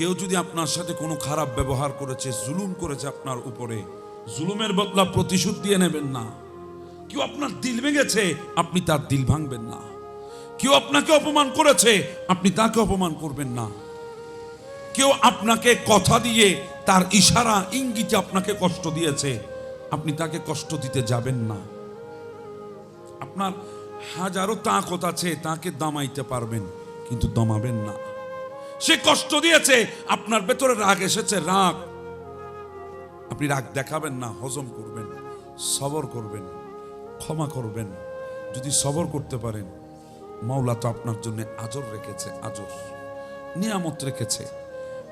কেউ যদি আপনার সাথে কোনো খারাপ ব্যবহার করেছে, জুলুম করেছে আপনার উপরে, জুলুমের বদলা প্রতিশোধ দিয়ে নেবেন না। কেউ আপনার দিল ভেঙেছে, আপনি তার দিল ভাঙবেন না। কেউ আপনাকে অপমান করেছে, আপনি তাকে অপমান করবেন না। কেউ আপনাকে কথা দিয়ে তার ইশারা, ইঙ্গিতে আপনাকে কষ্ট দিয়েছে, আপনি তাকে কষ্ট দিতে যাবেন না। আপনার হাজারো তাকত আছে, তাকে দামাইতে পারবেন, কিন্তু দমাবেন না। সে কষ্ট দিয়েছে, আপনার ভেতরে রাগ এসেছে, রাগ। আপনি রাগ দেখাবেন না, হজম করবেন, সবর করবেন, ক্ষমা করবেন। যদি সবর করতে পারেন, মাওলা তো আপনার জন্য আজর রেখেছে, আজর। নিয়ামত রেখেছে।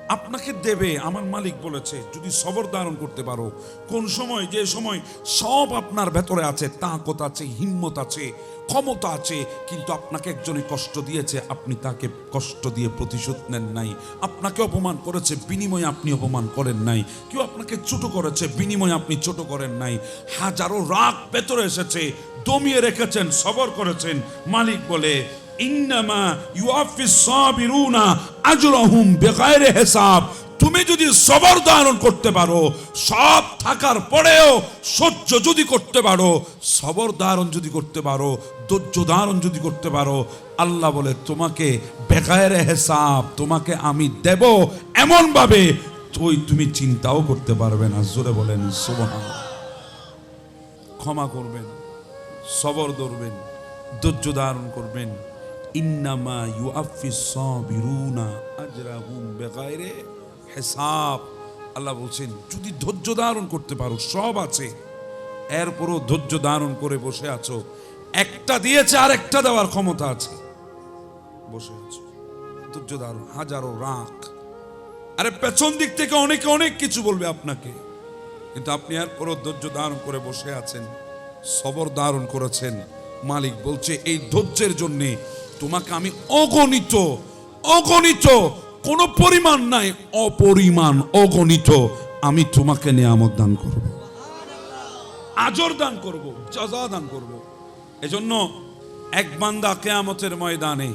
আপনাকে দেবে, আমার মালিক বলেছে, যদি সবর ধারণ করতে পারো। কোন সময়, যে সময় সব আপনার ভেতরে আছে, তাকত আছে, হিম্মত আছে, ক্ষমতা আছে, কিন্তু আপনাকে একজনে কষ্ট দিয়েছে, আপনি তাকে কষ্ট দিয়ে প্রতিশোধ নেন নাই। আপনাকে অপমান করেছে, বিনিময়ে আপনি অপমান করেন নাই। কেউ আপনাকে ছোট করেছে, বিনিময়ে আপনি ছোট করেন নাই। হাজারো রাগ ভেতরে এসেছে, দমিয়ে রেখেছেন, সবর করেছেন। মালিক বলে ইন্নামা ইউআফিস সাবিরুনা আজরাহুম বিগাইরি হিসাব। তুমি যদি সবর ধারণ করতে পারো, সব থাকার পরেও সহ্য যদি করতে পারো, সবর ধারণ যদি করতে পারো, ধৈর্য ধারণ যদি করতে পারো, আল্লাহ বলে, তোমাকে বেকায়ের হেসাব, তোমাকে আমি দেব এমন ভাবে তুই তুমি চিন্তাও করতে পারবে না। জোরে বলেন, সুবহানাল্লাহ। ক্ষমা করবেন, সবর ধরবেন, ধৈর্য ধারণ করবেন। ইন্নামা ইউআফিস সাবিরুনা আজরাহুম বিগাইরি হিসাব। আল্লাহ বলছেন, যদি ধৈর্য ধারণ করতে পারো, সব আছে। এরপরও ধৈর্য ধারণ করে বসে আছো। একটা দিয়েছে আর একটা দেওয়ার ক্ষমতা আছে। বসে আছো। ধৈর্য ধারণ, হাজারো রাখ আরে, পেছন দিক থেকে অনেকে অনেক কিছু বলবে আপনাকে। কিন্তু আপনি আর পুরো ধৈর্য ধারণ করে বসে আছেন, সবর ধারণ করেছেন। মালিক বলছে, এই ধৈর্যের জন্য তোমাকে আমি অগণিত অগণিত, কোনো পরিমাণ নাই, অপরিমাণ অগণিত আমি তোমাকে নিয়ামত দান করব। আজর দান করব, জাজা দান করব। এজন্য এক বান্দা কেয়ামতের ময়দানে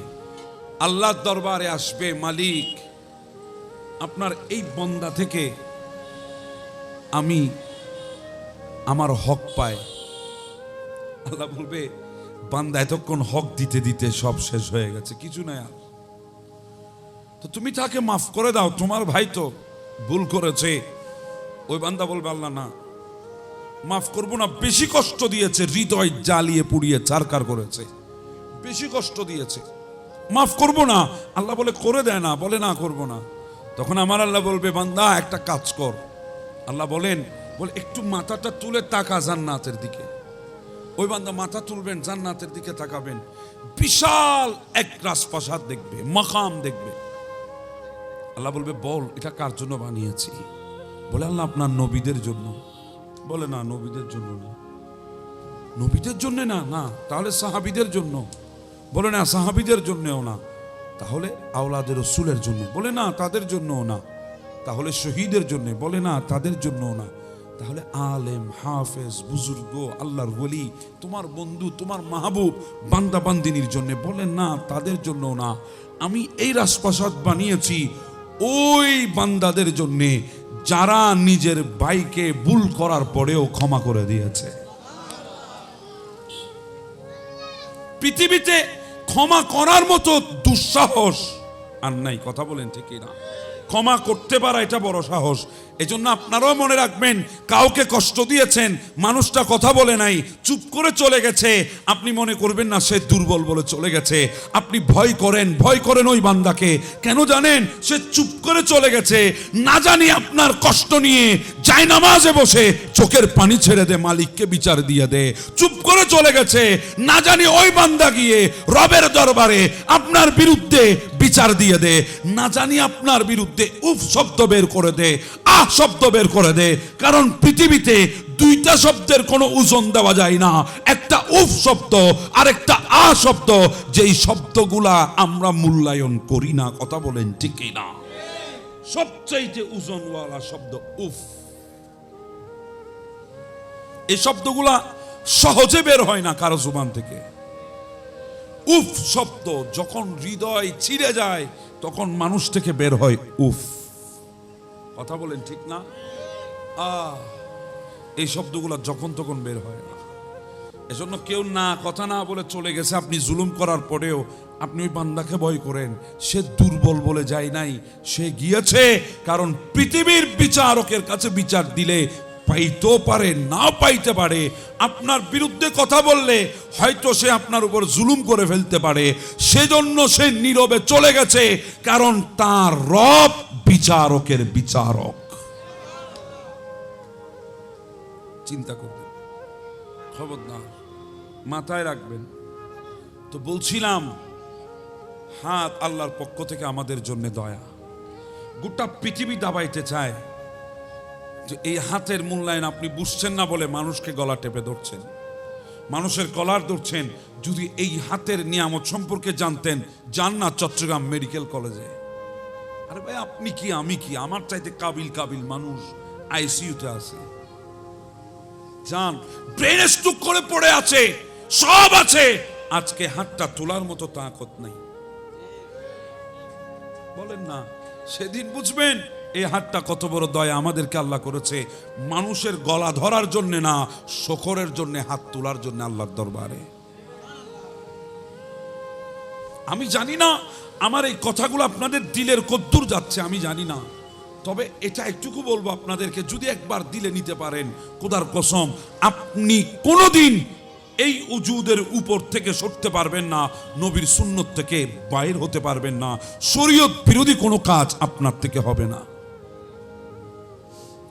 আল্লাহর দরবারে আসবে, মালিক, আপনার এই বন্দা থেকে আমি আমার হক পায় আল্লাহ বলবে বান্দা এতক্ষণ হক দিতে দিতে সব শেষ হয়ে গেছে, কিছু নাই আর। তো তুমি তাকে মাফ করে দাও, তোমার ভাই তো ভুল করেছে। ওই বান্দা বলবে, আল্লাহ না, মাফ করব না, বেশি কষ্ট দিয়েছে, হৃদয় জ্বালিয়ে পুড়িয়ে চারকার করেছে। বেশি কষ্ট দিয়েছে। মাফ করব না, আল্লাহ বলে করে দেয় না, বলে না করব না। তখন আমার আল্লাহ বলবে, বান্দা, একটা কাজ কর। আল্লাহ বলেন, বলে, একটু মাথাটা তুলে তাকা জান্নাতের দিকে। ওই বান্দা মাথা তুলবেন, জান্নাতের দিকে তাকাবেন। বিশাল এক রাজপ্রাসাদ দেখবে, মাকাম দেখবে। আল্লাহ বলবে, বল, এটা কার জন্য বানিয়েছি? বলে, আল্লাহ, আপনার নবীদের জন্য। বলে, না, নবীদের জন্য না। নবীদের জন্য না? না, তাহলে সাহাবিদের জন্য। বলে, না, সাহাবিদের জন্যও না। তাহলে আওলাদের রসুলের জন্য। বলে, না, তাদের জন্যও না। তাহলে শহীদের জন্য? বলে, না, তাদের জন্যও না। তাহলে আলেম, হাফেজ, বুজুর্গ, আল্লাহর ওলি, তোমার বন্ধু, তোমার মাহবুব, বান্দা বান্দিনীর জন্য বলেন, না, তাদের জন্য না। আমি এই রাজপ্রাসাদ বানিয়েছি ওই বান্দাদের জন্যে, যারা নিজের ভাইকে ভুল করার পরেও ক্ষমা করে দিয়েছে। পৃথিবীতে ক্ষমা করার মতো দুঃসাহস আর নাই, কথা বলেন ঠিকই না ক্ষমা করতে পারা এটা বড় সাহস। এজন্য আপনারাও মনে রাখবেন, কাউকে কষ্ট দিয়েছেন, মানুষটা কথা বলে নাই, চুপ করে চলে গেছে। আপনি মনে করবেন না, সে দুর্বল বলে চলে গেছে। আপনি ভয় করেন ভয় করেন ওই বান্দাকে। কেন জানেন? সে চুপ করে চলে গেছে। না জানি আপনার কষ্ট নিয়ে যায় নামাজে বসে চোখের পানি ছেড়ে দে, মালিককে বিচার দিয়ে দে। চুপ করে চলে গেছে। না জানি ওই বান্দা গিয়ে রবের দরবারে আপনার বিরুদ্ধে বিচার দিয়ে দে। না জানি আপনার বিরুদ্ধে উফ শব্দ বের করে দে। আহ! শব্দ বের করে দে। কারণ পৃথিবীতে দুইটা শব্দের কোনো ওজন দেওয়া যায় না। একটা উফ শব্দ আর একটা আ শব্দ। যেই শব্দগুলা আমরা মূল্যায়ন করি না, কথা বলেন ঠিকই না সবচাইতে ওজনওয়ালা শব্দ উফ। এই শব্দগুলা সহজে বের হয় না কারও জুবান থেকে। উফ শব্দ যখন হৃদয় ছিঁড়ে যায়, তখন মানুষ থেকে বের হয় উফ। কথা বলেন ঠিক না? এই শব্দগুলো যখন তখন বের হয় না। এজন্য কেউ না, কথা না বলে চলে গেছে, আপনি জুলুম করার পরেও আপনি ওই বান্দাকে ভয় করেন। সে দুর্বল বলে যায় নাই, সে গিয়েছে, কারণ পৃথিবীর বিচারকের কাছে বিচার দিলে পাইতেও পারে, না পাইতে পারে। আপনার বিরুদ্ধে কথা বললে হয়তো সে আপনার উপর জুলুম করে ফেলতে পারে। সেজন্য সে নীরবে চলে গেছে, কারণ তার রব বিচারকের বিচারক। চিন্তা করবেন, খবরদার, মাথায় রাখবেন। তো বলছিলাম, হাত আল্লাহর পক্ষ থেকে আমাদের জন্য দয়া। গোটা পৃথিবী দাবাইতে চায় যে এই হাতের মূল্যায়ন আপনি বুঝছেন না বলে মানুষকে গলা টেপে ধরছেন। মানুষের কলার ধরছেন, যদি এই হাতের নিয়ামত সম্পর্কে জানতেন যান না চট্টগ্রাম মেডিকেল কলেজে। আরে ভাই, আপনি কি, আমি কি? আমার চাইতে কাবিল কাবিল মানুষ আইসিইউতে আছে। যান ব্রেন স্ট্রোক করে পড়ে আছে, সব আছে। আজকে হাতটা তোলার মতো তাকত নাই। বলেন না, সেদিন বুঝবেন এই হাতটা কত বড় দয়া আমাদেরকে আল্লাহ করেছে। মানুষের গলা ধরার জন্য না, শকরের জন্য, হাত তোলার জন্য আল্লাহর দরবারে। আমি জানি না, আমার এই কথাগুলো আপনাদের দিলের কদ্দূর যাচ্ছে, আমি জানি না। তবে এটা একটুকু বলব আপনাদেরকে, যদি একবার দিলে নিতে পারেন কোদার কসম, আপনি কোনোদিন এই উজুদের উপর থেকে সরতে পারবেন না, নবীর সুন্নত থেকে বাইর হতে পারবেন না, শরীয়ত বিরোধী কোনো কাজ আপনার থেকে হবে না।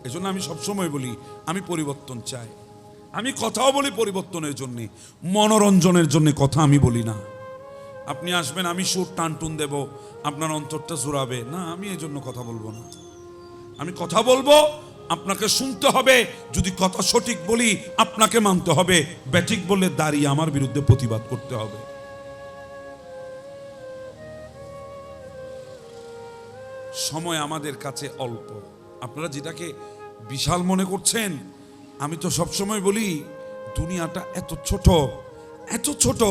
এজন্য আমি সবসময় বলি, আমি পরিবর্তন চাই। আমি কথাও বলি পরিবর্তনের জন্যে, মনোরঞ্জনের জন্য কথা আমি বলি না। আপনি আসবেন, আমি সুর টান টুন দেব, আপনার অন্তরটা জোড়াবে না, আমি এই জন্য কথা বলব না। আমি কথা বলব, আপনাকে শুনতে হবে, যদি কথা সঠিক বলি, আপনাকে মানতে হবে। ব্যাঠিক বললে দাঁড়িয়ে আমার বিরুদ্ধে প্রতিবাদ করতে হবে। সময় আমাদের কাছে অল্প। আপনারা যেটাকে বিশাল মনে করছেন, আমি তো সবসময় বলি, দুনিয়াটা এত ছোট এত ছোট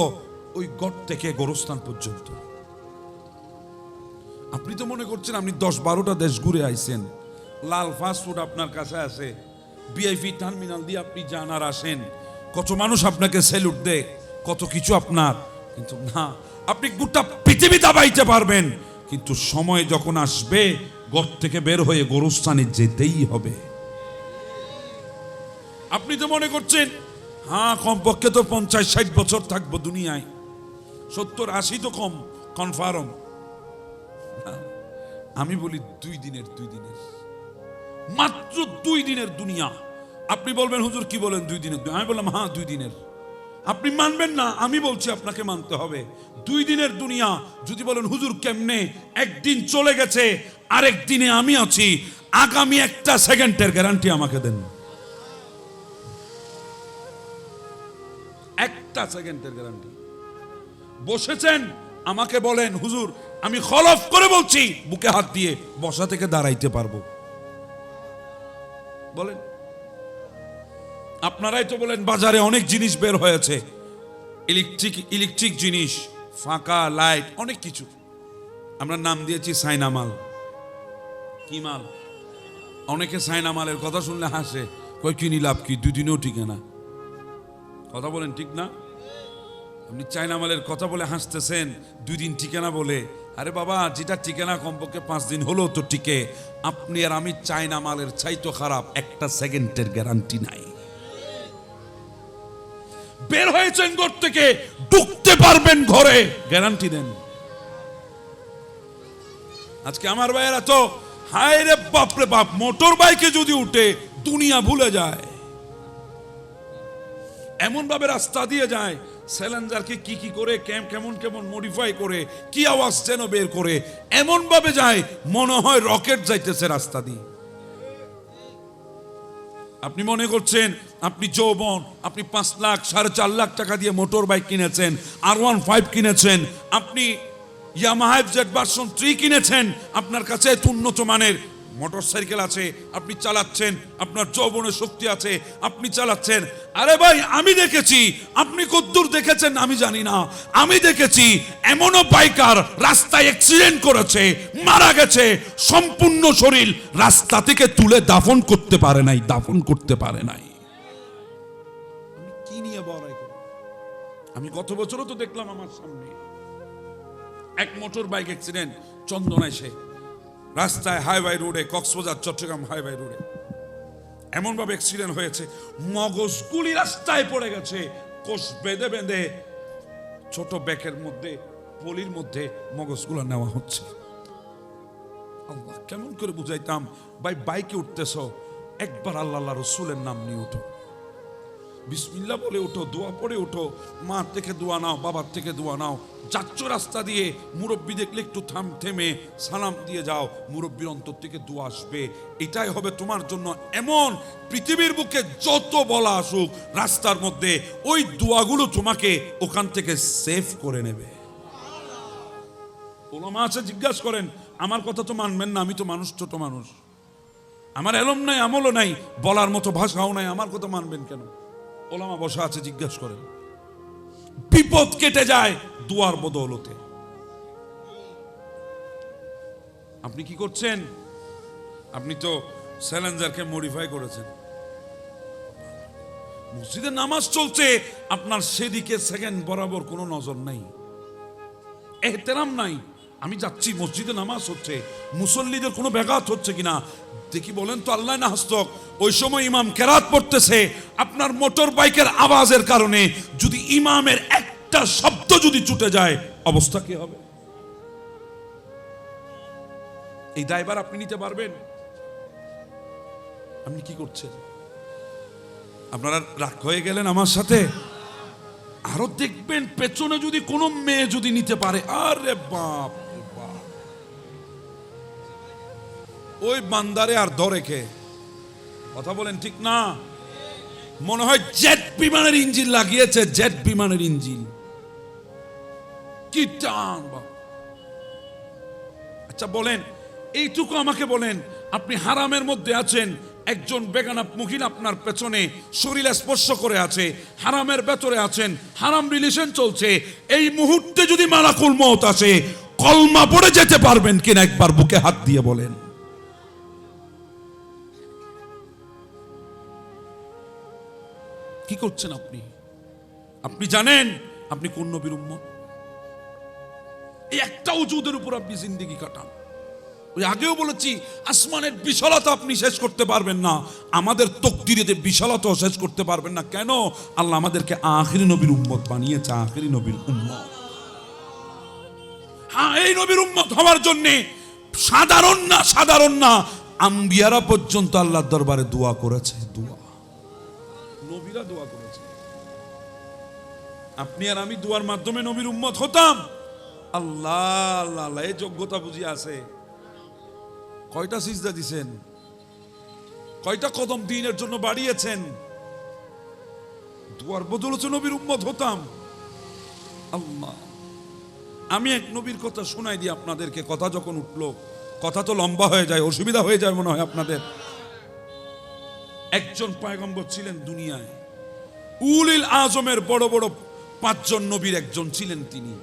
ওই গড় থেকে গোরস্থান পর্যন্ত। আপনি তো মনে করছেন আপনি দশ বারোটা দেশ ঘুরে আইছেন। লাল ফাস্টফুড আপনার কাছে আছে। বিআইপি টার্মিনাল দিয়ে আপনি যান আর আসেন। কত মানুষ আপনাকে সেলুট দেয়, কত কিছু আপনার। কিন্তু না, আপনি গোটা পৃথিবী দাবাইতে পারবেন। কিন্তু সময় যখন আসবে গর থেকে বের হয়ে গোরস্থানে যেতেই হবে। আপনি তো মনে করছেন হ্যাঁ কমপক্ষে তো পঞ্চাশ ষাট বছর থাকব দুনিয়ায়। সত্তর আশি তো কম কনফার্ম আমি বলি দুই দিনের দুই দিনের। মাত্র দুই দিনের দুনিয়া। আপনি বলবেন, হুজুর, কি বলেন দুই দিনের? আমি বললাম হ্যাঁ দুই দিনের। আপনি মানবেন না, আমি বলছি আপনাকে মানতে হবে। দুই দিনের দুনিয়া, যদি বলেন, হুজুর, কেমনে? একদিন চলে গেছে, আরেক দিনে আমি আছি। আগামী একটা সেকেন্ডের গ্যারান্টি আমাকে দেন। একটা সেকেন্ডের গ্যারান্টি বসেছেন? আমাকে বলেন, হুজুর, আমি খলফ করে বলছি, বুকে হাত দিয়ে বসা থেকে দাঁড়াইতে পারব। বলেন। আপনারাই তো বলেন, বাজারে অনেক জিনিস বের হয়েছে। ইলেকট্রিক ইলেকট্রিক জিনিস, ফাঁকা, লাইট, অনেক কিছু। আমরা নাম দিয়েছি সাইনামাল। কি মাল? অনেকে সাইনামালের কথা শুনলে হাসে কই কিনি লাভ কি? দুদিনেও টিকে না। কথা বলেন ঠিক না? আপনি চায়না মালের কথা বলে হাসতেছেন, দুই দিন ঠিকানা বলে। আরে বাবা, যেটা ঠিকানা কমপক্ষে পাঁচ দিন হলো তো টিকে। আপনি আর আমি চায়না মালের চাইতো খারাপ, একটা সেকেন্ডের গ্যারান্টি নাই। বের হয়েছেন ঘর থেকে, ঢুকতে পারবেন ঘরে। গ্যারান্টি দেন। আজকে আমার ভাইয়েরা তো, হায় রে বাপরে বাপ, মোটর বাইকে যদি উঠে, দুনিয়া ভুলে যায়। এমন ভাবে রাস্তা দিয়ে যায় স্যালেঞ্জারকে কি কি করে কেম- কেমন কেমন মডিফাই করে, কি আওয়াজ যেন বের করে এমন ভাবে যায়, মনে হয় রকেট যাইতেছে রাস্তা দিয়ে। আপনি মনে করছেন, আপনি যৌবন, আপনি পাঁচ লাখ, সাড়ে চার লাখ টাকা দিয়ে মোটর বাইক কিনেছেন আর ওয়ান ফাইভ কিনেছেন, আপনি ইয়ামাহাইভ জেড ভার্সন থ্রি কিনেছেন, আপনার কাছে এত উন্নত মানের মোটর সাইকেল আছে আপনি চালাচ্ছেন আপনার যৌবনের শক্তি আছে আপনি চালাচ্ছেন। আরে ভাই আমি দেখেছি আপনি কদ্দূর দেখেছেন আমি জানি না। আমি দেখেছি এমনও বাইকার রাস্তায় অ্যাক্সিডেন্ট করেছে মারা গেছে সম্পূর্ণ শরীর রাস্তা থেকে তুলে দাফন করতে পারে নাই দাফন করতে পারে নাই। আমি কি নিয়ে বড়াই আমি গত বছরও তো দেখলাম আমার সামনে। এক মোটর বাইক অ্যাক্সিডেন্ট চন্দনা এসে রাস্তায় হাইওয়ে রোডে, কক্সবাজার, চট্টগ্রাম হাইওয়ে রোডে। এমন ভাবে অ্যাক্সিডেন্ট হয়েছে মগজগুলি রাস্তায় পড়ে গেছে, কোষ বেঁধে বেঁধে। ছোট ব্যাকের মধ্যে, পলির মধ্যে মগজগুলো নেওয়া হচ্ছে আল্লাহ, কেমন করে বুঝাইতাম, ভাই, বাইকে উঠতেছ, একবার আল্লাহ রসুলের নাম নিয়ে উঠো। বিসমিল্লা বলে ওঠো, দোয়া পড়ে ওঠো। মার থেকে দোয়া নাও, বাবার থেকে দোয়া নাও। যাচ্ছ রাস্তা দিয়ে, মুরব্বী দেখলে একটু থাম, থেমে সালাম দিয়ে যাও। মুরব্বীর অন্তর থেকে দোয়া আসবে। এটাই হবে তোমার জন্য এমন পৃথিবীর বুকে যত বলা আসুক, রাস্তার মধ্যে ওই দোয়াগুলো তোমাকে ওখান থেকে সেভ করে নেবে। ওলামা আছে, জিজ্ঞাসা করেন, আমার কথা তো মানবেন না, আমি তো মানুষ, ছোট মানুষ। আমার এলম নাই, আমলও নাই, বলার মতো ভাষাও নাই, আমার কথা মানবেন কেন? ওলামা বসা আছে, জিজ্ঞাসা করেন, বিপদ কেটে যায় দুয়ার বদৌলতে। আপনি কি করছেন? আপনি তো স্যালেঞ্জারকে মডিফাই করেছেন। মসজিদে নামাজ চলছে, আপনার সেদিকে সেকেন্ড বরাবর কোনো নজর নাই। এহতেরাম নাই। আমি যাচ্ছি, মসজিদে নামাজ হচ্ছে, মুসল্লিদের কোনো ব্যাঘাত হচ্ছে কিনা? দেখি বলেন তো, আল্লাহ না হস্তক, ওই সময় ইমাম কেরাত পড়তেছে, আপনার মোটর বাইকের আওয়াজের কারণে যদি ইমামের একটা শব্দ যদি ছুটে যায়, অবস্থা কি হবে? এই দায়বার আপনি নিতে পারবেন? আপনি কি করছেন? আপনারা রাগ হয়ে গেলেন আমার সাথে? আরও দেখবেন, পেছনে যদি কোনো মেয়ে যদি নিতে পারে, আরে বাপ। ওই বান্দারে আর ধরে কে? কথা বলেন ঠিক না? মনে হয় জেট বিমানের ইঞ্জিন লাগিয়েছে, জেট বিমানের ইঞ্জিন। কি টান আচ্ছা বলেন, এইটুকু আমাকে বলেন, আপনি হারামের মধ্যে আছেন, একজন বেগানা মহিলা আপনার পেছনে শরীর স্পর্শ করে আছে, হারামের ভেতরে আছেন, হারাম রিলেশন চলছে, এই মুহূর্তে যদি মালাকুল মত আসে, কলমা পড়ে যেতে পারবেন কিনা একবার বুকে হাত দিয়ে বলেন। কি করছেন আপনি? আপনি জানেন আপনি কোন নবীর উম্মত? এই একটা উজুদের উপর আপনি জিন্দিগি কাটান। ওই আগেও বলেছি, আসমানের বিশালতা আপনি শেষ করতে পারবেন না। আমাদের তকদিরেদের বিশালতাও শেষ করতে পারবেন না। কেন? আল্লাহ আমাদেরকে আখিরি নবীর উম্মত বানিয়েছে, আখিরি নবীর উম্মত। হ্যাঁ এই নবীর উম্মত হওয়ার জন্য সাধারণ না সাধারণ না, আম্বিয়ারা পর্যন্ত আল্লাহর দরবারে দোয়া করেছে। নবীরা দোয়া করেছে আপনি আর আমি দোয়ার মাধ্যমে নবীর উম্মত হতাম। আল্লাহ আল্লাহ এই যোগ্যতা বুঝি আছে। কয়টা সিজদা দিছেন? কয়টা কদম দিনের জন্য বাড়িয়েছেন? দুয়ার বদলছে নবীর উম্মত হতাম। আল্লাহ, আমি এক নবীর কথা শোনাই দিই আপনাদেরকে। কথা যখন উঠল, কথা তো লম্বা হয়ে যায়, অসুবিধা হয়ে যায় মনে হয় আপনাদের। একজন পয়গম্বর ছিলেন দুনিয়ায়। উলিল আজমের বড় বড় পাঁচজন নবীর একজন ছিলেন তিনি।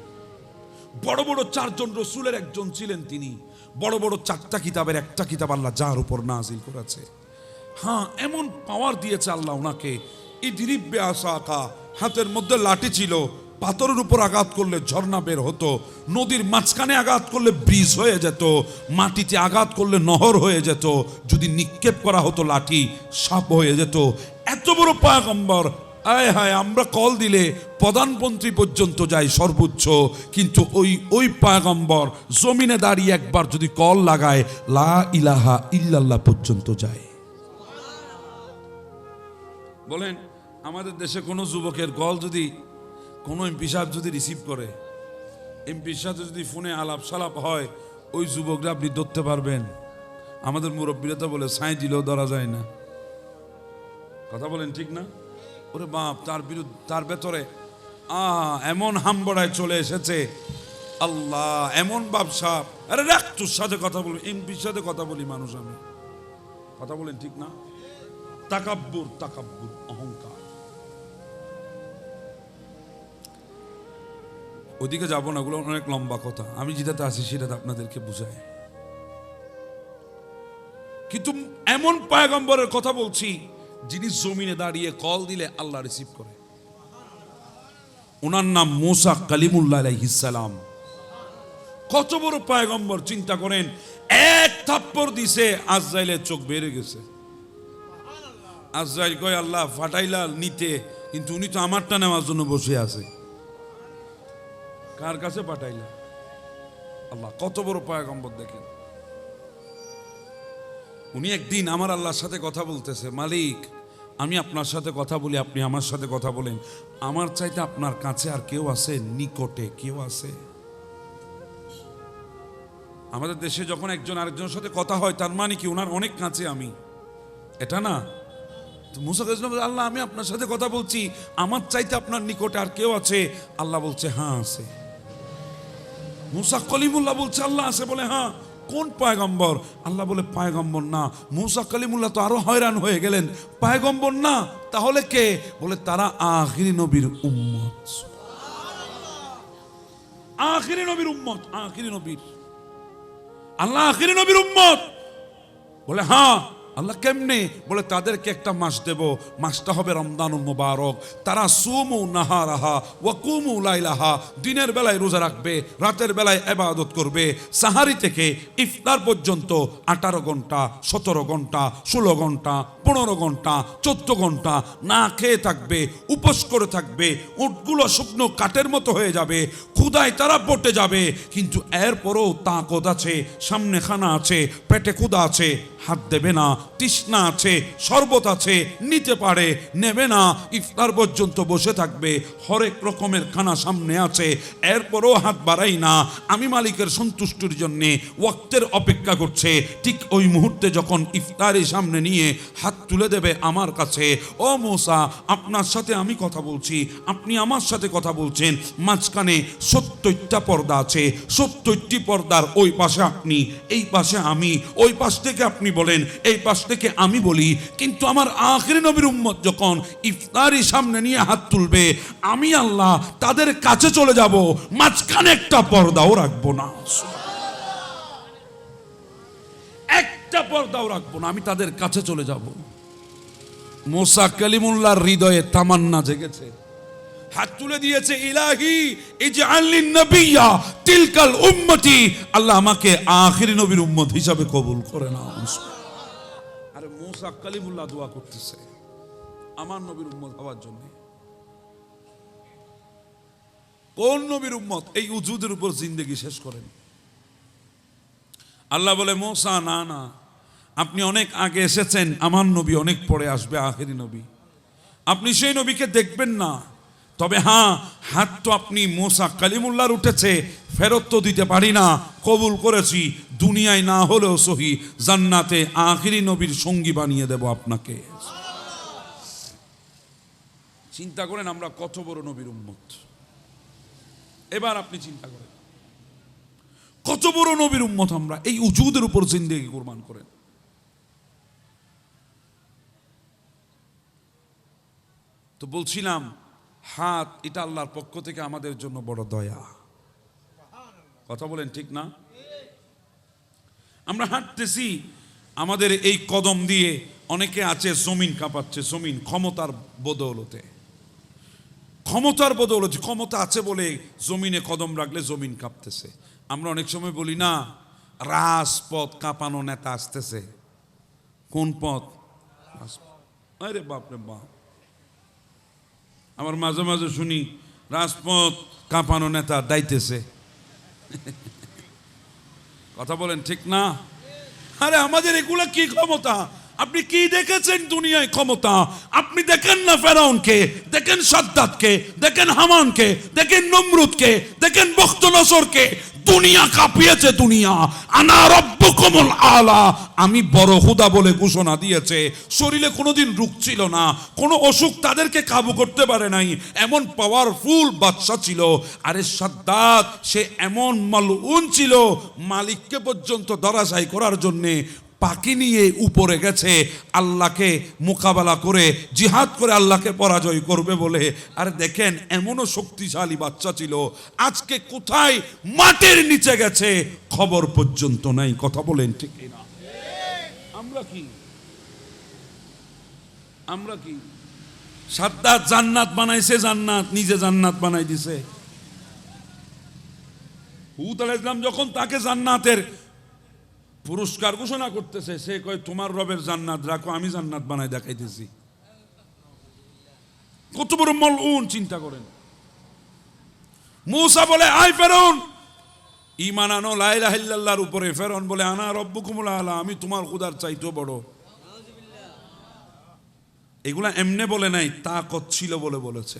বড় বড় চারজন রসুলের একজন ছিলেন তিনি। বড় বড় চারটা কিতাবের একটা কিতাব আল্লাহ যার উপর নাজিল করেছে। হ্যাঁ এমন পাওয়ার দিয়েছে আল্লাহ ওনাকে। এই দিরিব্বে আসা আঁকা হাতের মধ্যে লাঠি ছিল, পাথরের উপর আঘাত করলে ঝর্ণা বের হতো, নদীর মাঝখানে আঘাত করলে ব্রিজ হয়ে যেত, মাটিতে আঘাত করলে নহর হয়ে যেত, যদি নিক্ষেপ করা হতো লাঠি, সাপ হয়ে যেত। এত বড় পায়গম্বর আয় হায়, আমরা কল দিলে প্রধানমন্ত্রী পর্যন্ত যাই সর্বোচ্চ, কিন্তু ওই ওই পায়গম্বর জমিনে দাঁড়িয়ে একবার যদি কল লাগায়, লা ইলাহা ইল্লাল্লাহ পর্যন্ত যায়। বলেন, আমাদের দেশে কোনো যুবকের কল যদি, কোনো এমপি সাহেব যদি রিসিভ করে এমপির সাথে যদি ফোনে আলাপ সালাপ হয়, ওই যুবকরা আপনি ধরতে পারবেন। আমাদের মুরব্বীরা তো বলে, সাই দিলেও ধরা যায় না। কথা বলেন ঠিক না? ওরে বাপ, তার বিরুদ্ধে, তার ভেতরে আহ এমন হামবড়ায় চলে এসেছে। আল্লাহ, এমন ব্যবসা আরে রাখ, তোর সাথে কথা বলি, এমপির সাথে কথা বলি মানুষ আমি। কথা বলেন ঠিক না? তাকাব্বুর তাকাব্বুর অহংকার। ওইদিকে যাব না, ওগুলো অনেক লম্বা কথা। আমি যেটাতে আছি, সেটাতে আপনাদেরকে বুঝাই। কিন্তু এমন পায়গম্বরের কথা বলছি যিনি জমিনে দাঁড়িয়ে কল দিলে আল্লাহ রিসিভ করে। ওনার নাম মোসা কালিমুল্লাহ আলাইহিসসালাম কত বড় পায়গম্বর, চিন্তা করেন, এক থাপ্পড় দিছে, আজরাইলের চোখ বেড়ে গেছে। আজরাইল কয়, আল্লাহ ফাটাইলা নিতে, কিন্তু উনি তো আমারটা নেওয়ার জন্য বসে আছে। কার কাছে পাঠাইলা আল্লাহ, কত বড় পায়গম্বর দেখেন। উনি একদিন আমার আল্লাহর সাথে কথা বলতেছে, মালিক, আমি আপনার সাথে কথা বলি, আপনি আমার সাথে কথা বলেন। আমার চাইতে আপনার কাছে আর কেউ আছে? নিকটে কেউ আছে? আমাদের দেশে যখন একজন আরেকজনের সাথে কথা হয়, তার মানে কি ওনার অনেক কাছে আমি? এটা না? মুসা আল্লাহ, আমি আপনার সাথে কথা বলছি, আমার চাইতে আপনার নিকটে আর কেউ আছে? আল্লাহ বলছে হ্যাঁ আছে। মুসা কলিমুল্লাহ বলছে, আল্লাহ, আছে। বলে হ্যাঁ। কোন পায়গম্বর? আল্লাহ বলে, পায়গম্বর না। মুসা কালিমুল্লাহ তো আরও হয়রান হয়ে গেলেন। পায়গম্বর না, তাহলে কে? বলে, তারা আখিরি নবীর উম্মত। আখিরি নবীর উম্মত, আখিরি নবীর। আল্লাহ আখিরি নবীর উম্মত। বলে হ্যাঁ। আল্লাহ কেমনে বলে, তাদেরকে একটা মাস দেব। মাসটা হবে রমদান মুবারক। তারা সুমু নাহারাহা ওয়াকুমু লাইলাহা। দিনের বেলায় রোজা রাখবে, রাতের বেলায় এবাদত করবে। সাহারি থেকে ইফতার পর্যন্ত আঠারো ঘণ্টা, সতেরো ঘণ্টা, ষোলো ঘণ্টা, পনেরো ঘণ্টা, চোদ্দ ঘণ্টা না খেয়ে থাকবে, উপোস করে থাকবে। উটগুলো শুকনো কাঠের মতো হয়ে যাবে। ক্ষুদায় তারা পটে যাবে। কিন্তু এরপরও তাকত আছে সামনে খানা আছে, পেটে ক্ষুদা আছে। হাত দেবে না। তৃষ্ণা আছে, শরবত আছে, নিতে পারে, নেবে না, ইফতার পর্যন্ত বসে থাকবে, হরেক রকমের খানা সামনে আছে, এরপরও হাত বাড়াই না, আমি মালিকের সন্তুষ্টির জন্যে ওয়াক্তের অপেক্ষা করছে, ঠিক ওই মুহূর্তে যখন ইফতারি সামনে নিয়ে হাত তুলে দেবে আমার কাছে, ও মোসা, আপনার সাথে আমি কথা বলছি, আপনি আমার সাথে কথা বলছেন, মাঝখানে সত্তরটা পর্দা আছে, সত্তরটি পর্দার ওই পাশে আপনি, এই পাশে আমি, ওই পাশ থেকে আপনি বলেন, এই পাশ থেকে আমি বলি, কিন্তু আমার আখরি নবীর উম্মত যখন ইফতারি সামনে নিয়ে হাত তুলবে, আমি আল্লাহ তাদের কাছে চলে যাব, মাঝখানে একটা পর্দাও রাখব না। একটা পর্দাও রাখব না, আমি তাদের কাছে চলে যাব। মোসা কালিমুল্লাহর হৃদয়ে তামান্না জেগেছে। হাত তুলে দিয়েছে, ইলাহি আল্লিন নবিয়া তিলকাল উম্মতি। আল্লাহ আমাকে আখিরি নবীর উম্মত হিসাবে কবুল করে না আরে মোসা কালিমুল্লাহ দোয়া করতেছে আমার নবীর উম্মত হওয়ার জন্য। কোন নবীর উম্মত এই উজুদের উপর জিন্দগি শেষ করেন? আল্লাহ বলে, মোসা, না না। আপনি অনেক আগে এসেছেন, আমার নবী অনেক পরে আসবে, আখেরি নবী। আপনি সেই নবীকে দেখবেন না। তবে হ্যাঁ হাত তো আপনি মোসা কালিমুল্লার উঠেছে ফেরত তো দিতে পারি না। কবুল করেছি, দুনিয়ায় না হলেও সহি, জান্নাতে আখিরি নবীর সঙ্গী বানিয়ে দেব আপনাকে। চিন্তা করেন আমরা কত বড় নবীর উম্মত। এবার আপনি চিন্তা করেন, কত বড় নবীর উম্মত আমরা, এই উজুদের উপর জিন্দেগি কোরবান করেন। তো বলছিলাম হাত, এটা আল্লাহর পক্ষ থেকে আমাদের জন্য বড় দয়া। কথা বলেন ঠিক না? আমরা হাঁটতেছি, আমাদের এই কদম দিয়ে অনেকে আছে জমিন কাঁপাচ্ছে, জমিন ক্ষমতার বদৌলতে। ক্ষমতার বদৌলতে, ক্ষমতা আছে বলে জমিনে কদম রাখলে জমিন কাঁপতেছে। আমরা অনেক সময় বলি, না, রাজপথ কাঁপানো নেতা আসতেছে। কোন পথ। আরে বাপরে বাপ। আমার মাঝে মাঝে শুনি, রাজপথ কাঁপানো নেতা দাইতেছে। কথা বলেন ঠিক না? আরে, আমাদের এগুলো কি ক্ষমতা? আপনি কি দেখেছেন দুনিয়ায় ক্ষমতা? আপনি দেখেন না ফেরাউনকে, দেখেন সাদ্দাতকে, দেখেন হামানকে, দেখেন নমরুদকে, দেখেন বখত নসরকে দুনিয়া কাঁপিয়েছে দুনিয়া। আনা কমল আলা। আমি বড় হুদা বলে ঘোষণা দিয়েছে। শরীরে কোনোদিন রুখ ছিল না। কোনো অসুখ তাদেরকে কাবু করতে পারে নাই। এমন পাওয়ারফুল বাদশা ছিল। আরে সাদ্দাত, সে এমন মালউন ছিল মালিককে পর্যন্ত দরাজাই করার জন্যে। পাখি নিয়ে উপরে গেছে, আল্লাহকে মোকাবেলা করে, জিহাদ করে আল্লাহকে পরাজয় করবে বলে। আর দেখেন, এমনও শক্তিশালী বাচ্চা ছিল, আজকে কোথায় মাটির নিচে গেছে, খবর পর্যন্ত নাই। কথা বলেন ঠিক না আমরা কি? আমরা কি? সাদ্দাত জান্নাত বানাইছে জান্নাত, নিজে জান্নাত বানাই দিছে। হুত আলাইহিস সালাম যখন তাকে জান্নাতের পুরস্কার ঘোষণা করতেছে, সে কয়, তোমার রবের জান্নাত, রাখো, আমি জান্নাত বানাই দেখাইতেছি। কত বড় মল উন চিন্তা করেন। মূসা বলে আই ফেরন। ইমান আনো লাইলা হিল্লাল্লাহর উপরে ফেরন বলে, আনা রব্বুকুমুল আলা, আমি তোমার খুদার চাইতেও বড়। এগুলা এমনে বলে নাই, তাকত ছিল বলে বলেছে।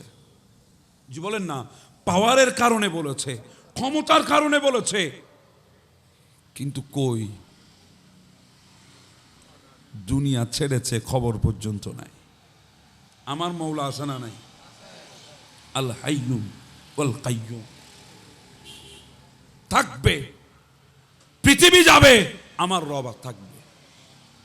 জি, বলেন না, পাওয়ারের কারণে বলেছে, ক্ষমতার কারণে বলেছে। কিন্তু কই? দুনিয়া ছেড়েছে খবর পর্যন্ত নাই। আমার মৌলা আছে না নাই? আল হাইয়ুম ওল কাইয়ুম। থাকবে, পৃথিবী যাবে, আমার রব থাকবে।